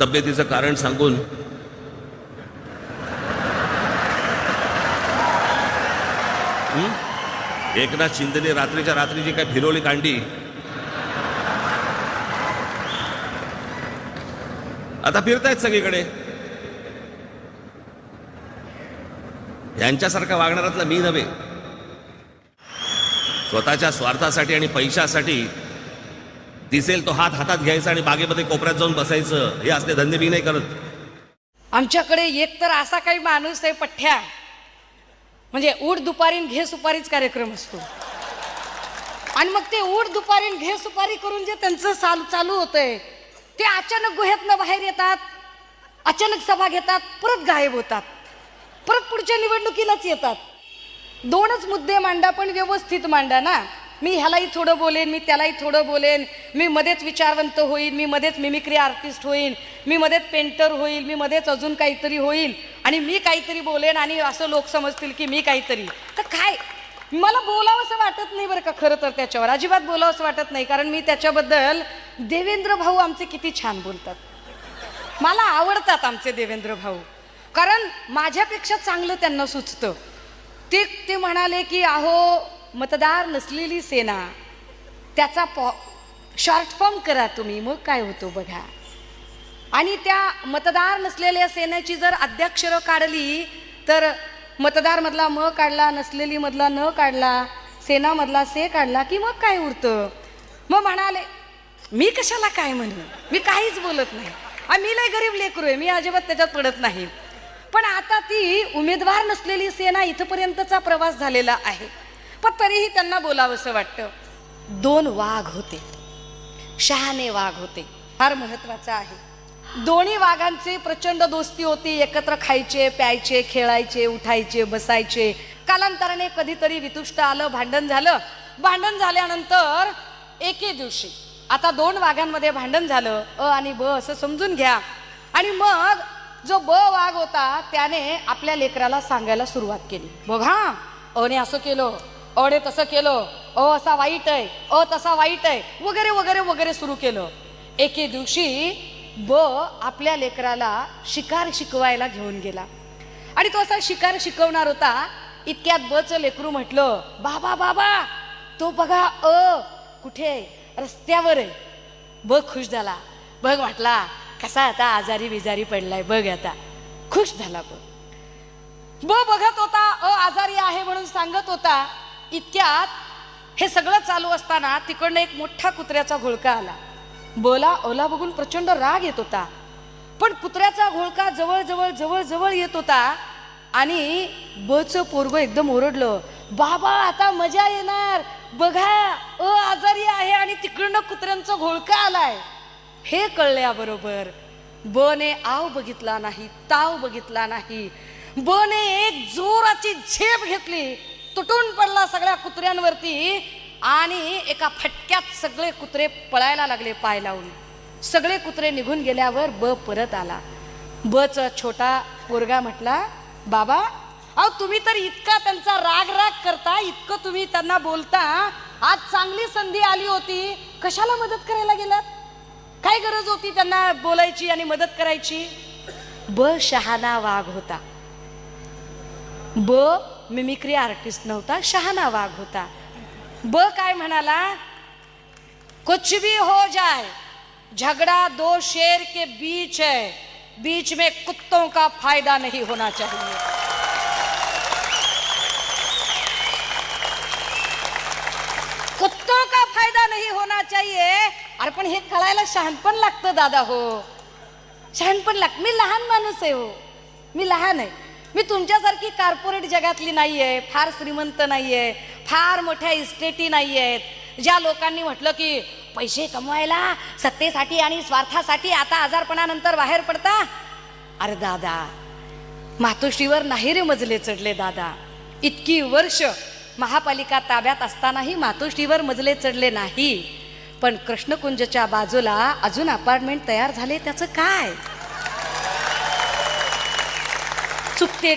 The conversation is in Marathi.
तब्येतीचं कारण सांगून. एकनाथ शिंदेने रात्रीच्या रात्री जी काय फिरवली कांडी? आता फिरतायत सगळीकडे. यांच्यासारखा वागणारातला मी नव्हे. स्वतःच्या स्वार्थासाठी आणि पैशासाठी दिसेल तो हात हातात घ्यायचा आणि बागेमध्ये कोपऱ्यात जाऊन बसायचं. हे असले धंदे मी नाही करत. आमच्याकडे एक तर असा काही माणूस आहे पठ्या म्हणजे उठ दुपारीन घे सुपारीच कार्यक्रम असतो. आणि मग ते उठ दुपारीन घे सुपारी करून जे त्यांचं चालू चालू होतंय ते अचानक गुहेतनं बाहेर येतात अचानक सभा घेतात परत गायब होतात. परत पुढच्या निवडणुकीलाच येतात. दोनच मुद्दे मांडा पण व्यवस्थित मांडा ना. मी ह्यालाही थोडं बोलेन मी त्यालाही थोडं बोलेन. मी मध्येच विचारवंत होईन मी मध्येच मिमिक्री आर्टिस्ट होईन मी मध्येच पेंटर होईल मी मध्येच अजून काहीतरी होईल. आणि मी काहीतरी बोलेन आणि असं लोक समजतील की मी काहीतरी. तर काय? मला बोलावंसं वाटत नाही बरं का खरं तर त्याच्यावर. अजिबात बोलावंसं वाटत नाही. कारण मी त्याच्याबद्दल देवेंद्र भाऊ आमचे किती छान बोलतात. मला आवडतात आमचे देवेंद्र भाऊ. कारण माझ्यापेक्षा चांगलं त्यांना सुचतं. ते ते म्हणाले की अहो मतदार नसलेली सेना त्याचा पॉ शॉर्ट फॉर्म करा तुम्ही मग काय होतो बघा. आणि त्या मतदार नसलेल्या सेनेची जर अध्यक्षरं काढली तर मतदारमधला म काढला नसलेली मधला न काढला सेनामधला से काढला की मग काय उरतं? मग म्हणाले मी कशाला काय म्हणू? मी काहीच बोलत नाही. मी लय गरीब लेकरू आहे मी अजिबात त्याच्यात पडत नाही. पण आता ती उमेदवार नसलेली सेना इथपर्यंतचा प्रवास झालेला आहे. पण तरीही त्यांना बोलावंसं वाटतं. दोन वाघ होते. शहाणे वाघ होते. फार महत्वाचं आहे. दोन्ही वाघांची प्रचंड दोस्ती होती. एकत्र खायचे प्यायचे खेळायचे उठायचे बसायचे. कालांतराने कधीतरी वितुष्ट आलं भांडण झालं. भांडण झाल्यानंतर एके दिवशी आता दोन वाघांमध्ये भांडण झालं. अ आणि ब असं समजून घ्या. आणि मग जो ब वाघ होता त्याने आपल्या लेकराला सांगायला सुरुवात केली. बघ हा अने असं केलं. अडे तसं केलं अ असा वाईट आहे अ तसा वाईट आहे वगैरे वगैरे वगैरे सुरू केलं. एके दिवशी ब आपल्या लेकराला शिकार शिकवायला घेऊन गेला. आणि तो असा शिकार शिकवणार होता इतक्यात बचं लेकरू म्हटलं बाबा बाबा तो बघा अ कुठे आहे? रस्त्यावर आहे. बघ खुश झाला. बघ म्हटला कसा आता आजारी बिजारी पडलाय बघ आता. खुश झाला बघ. ब बघत होता अ आजारी आहे म्हणून सांगत होता. इतक्यात हे सगळं चालू असताना तिकडनं एक मोठा कुत्र्याचा घोळका आला. बोला ओला बघून प्रचंड राग येत होता. पण कुत्र्याचा घोळका जवळजवळ जवळजवळ येत होता आणि बच पोरग एकदम ओरडलं बाबा आता मजा येणार. बघा अ आजारी आहे आणि तिकडनं कुत्र्यांचा घोळका आलाय. हे कळल्याबरोबर बने आव बघितला नाही ताव बघितला नाही. बने एक जोराची झेप घेतली. तुटून पडला सगळ्या कुत्र्यांवरती आणि एका फटक्यात सगळे कुत्रे पळायला लागले पाय लावून. सगळे कुत्रे निघून गेल्यावर ब परत आला. बच छोटा पोरगा म्हटला बाबा अहो तुम्ही तर इतका त्यांचा राग राग करता इतकं तुम्ही त्यांना बोलता. आज चांगली संधी आली होती. कशाला मदत करायला गेलात? काय गरज होती त्यांना बोलायची आणि मदत करायची? ब शहाणा वाघ होता. ब मिमिक्री आर्टिस्ट नव्हता शहाणा वाघ होता. ब काय म्हणाला? कुछ भी हो जाए झगड़ा दो शेर के बीच है बीच में कुत्तों का फायदा नहीं होना चाहिए। कुत्तों का फायदा नहीं होना चाहिए। अरे पण हे कळायला शहाणपण लागतं दादा हो. शहाणपण लाग मी लहान माणूस आहे हो. मी लहान आहे. मी तुमच्यासारखी कॉर्पोरेट जगातली नाही आहे फार श्रीमंत नाही आहे फार मोठ्या इस्टेटी नाही आहेत ज्या लोकांनी म्हटलं की पैसे कमवायला सत्तेसाठी आणि स्वार्थासाठी आता आजारपणानंतर बाहेर पडता? अरे दादा मातोश्रीवर नाही रे मजले चढले दादा. इतकी वर्ष महापालिका ताब्यात असतानाही मातोश्रीवर मजले चढले नाही. पण कृष्णकुंजच्या बाजूला अजून अपार्टमेंट तयार झाले त्याचं काय? 족대